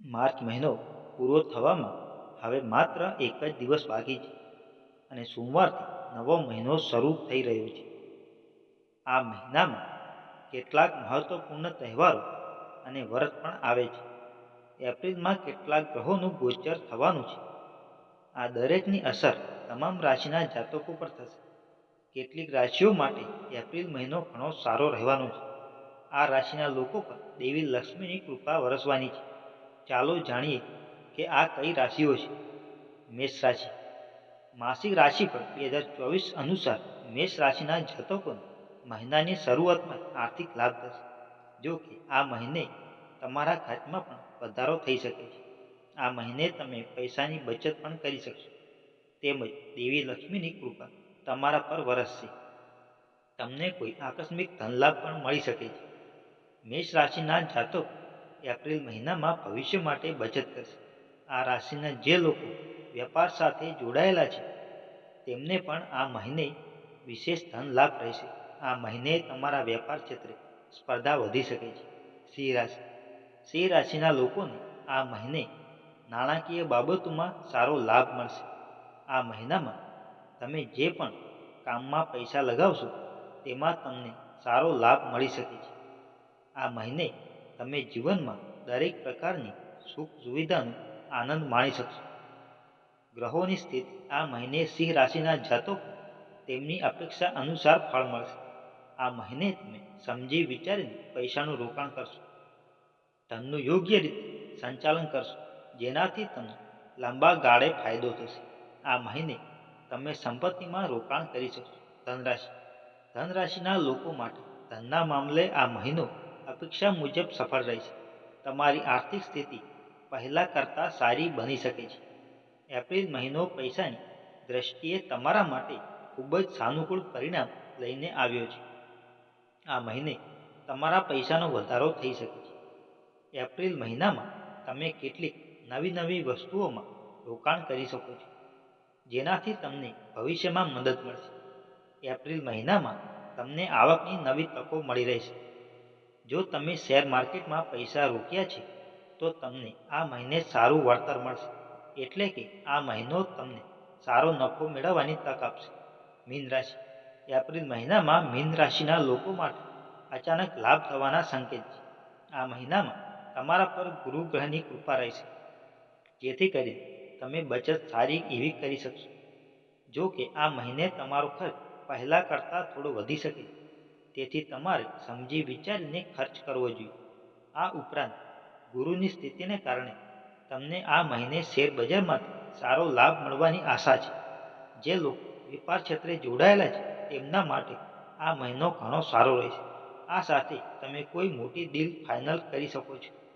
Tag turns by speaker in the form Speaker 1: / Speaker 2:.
Speaker 1: March મહિનો પૂરો થવામાં હવે માત્ર એક જ દિવસ બાકી છે અને સોમવારથી નવો મહિનો શરૂ થઈ રહ્યો છે. આ મહિનામાં કેટલાક મહત્વપૂર્ણ તહેવારો અને વ્રત પણ આવે છે. એપ્રિલમાં કેટલાક ગ્રહોનું ગોચર થવાનું છે. આ દરેકની અસર તમામ રાશિના જાતકો પર થશે. કેટલીક રાશિઓ માટે એપ્રિલ મહિનો ઘણો સારો રહેવાનો છે. આ રાશિના લોકો પર દેવી લક્ષ્મીની કૃપા વરસવાની છે. ચાલો જાણીએ કે આ કઈ રાશિઓ છે? મેષ રાશિ. માસિક રાશિ પર બે હજાર ચોવીસ અનુસાર મેષ રાશિના જાતકોને મહિનાની શરૂઆતમાં આર્થિક લાભ થશે. જો કે આ મહિને તમારા ખાતામાં પણ વધારો થઈ શકે છે. આ મહિને તમે પૈસાની બચત પણ કરી શકશો. તેમજ દેવી લક્ષ્મીની કૃપા તમારા પર વરસશે. તમને કોઈ આકસ્મિક ધનલાભ પણ મળી શકે છે. મેષ રાશિના જાતકો એપ્રિલ મહિનામાં ભવિષ્ય માટે બચત કરશે. આ રાશિના જે લોકો વેપાર સાથે જોડાયેલા છે, તેમને પણ આ મહિને વિશેષ ધન લાભ રહેશે. આ મહિને તમારા વેપાર ક્ષેત્રે સ્પર્ધા વધી શકે છે. સિંહ રાશિ. સિંહ રાશિના લોકોને આ મહિને નાણાકીય બાબતોમાં સારો લાભ મળશે. આ મહિનામાં તમે જે પણ કામમાં પૈસા લગાવશો, તેમાં તમને સારો લાભ મળી શકે છે. આ મહિને તમે જીવનમાં દરેક પ્રકારની સુખ સુવિધાનો આનંદ માણી શકશો. ગ્રહોની સ્થિતિ આ મહિને સિંહ રાશિના જાતકો તેમની અપેક્ષા અનુસાર ફળ મળશે. આ મહિને તમે સમજી વિચારીને પૈસાનું રોકાણ કરશો. ધનનું યોગ્ય રીતે સંચાલન કરશો, જેનાથી તમને લાંબા ગાળે ફાયદો થશે. આ મહિને તમે સંપત્તિમાં રોકાણ કરી શકશો. ધનરાશિ. ધનરાશિના લોકો માટે ધનના મામલે આ મહિનો અપેક્ષા મુજબ સફળ રહેશે તમારી આર્થિક સ્થિતિ પહેલાં કરતાં સારી બની શકે છે. એપ્રિલ મહિનો પૈસાની દ્રષ્ટિએ તમારા માટે ખૂબ જ સાનુકૂળ પરિણામ લઈને આવ્યો છે. આ મહિને તમારા પૈસાનો વધારો થઈ શકે છે. એપ્રિલ મહિનામાં તમે કેટલીક નવી નવી વસ્તુઓમાં રોકાણ કરી શકો છો, જેનાથી તમને ભવિષ્યમાં મદદ મળશે. એપ્રિલ મહિનામાં તમને આવકની નવી તકો મળી રહેશે. જો તમે શેર માર્કેટમાં પૈસા રોક્યા છે, તો તમને આ મહિને સારું વળતર મળશે. એટલે કે આ મહિનો તમને સારો નફો મેળવવાની તક આપશે. મીન રાશિ. એપ્રિલ મહિનામાં મીન રાશિના લોકો માટે અચાનક લાભ થવાના સંકેત છે. આ મહિનામાં તમારા પર ગુરુ ગ્રહની કૃપા રહેશે. જેથી કરી તમે બચત સારી એવી કરી શકશો. જો કે આ મહિને તમારો ખર્ચ પહેલાં કરતાં થોડો વધી શકે તેથી તમારે સમજી વિચારીને ખર્ચ કરવો જોઈએ. આ ઉપરાંત, ગુરુની સ્થિતિને કારણે તમને આ મહિને શેર બજારમાંથી સારો લાભ મળવાની આશા છે. જે લોકો વેપાર ક્ષેત્રે જોડાયેલા છે, તેમના માટે આ મહિનો ઘણો સારો રહેશે. આ સાથે તમે કોઈ મોટી ડીલ ફાઇનલ કરી શકો છો.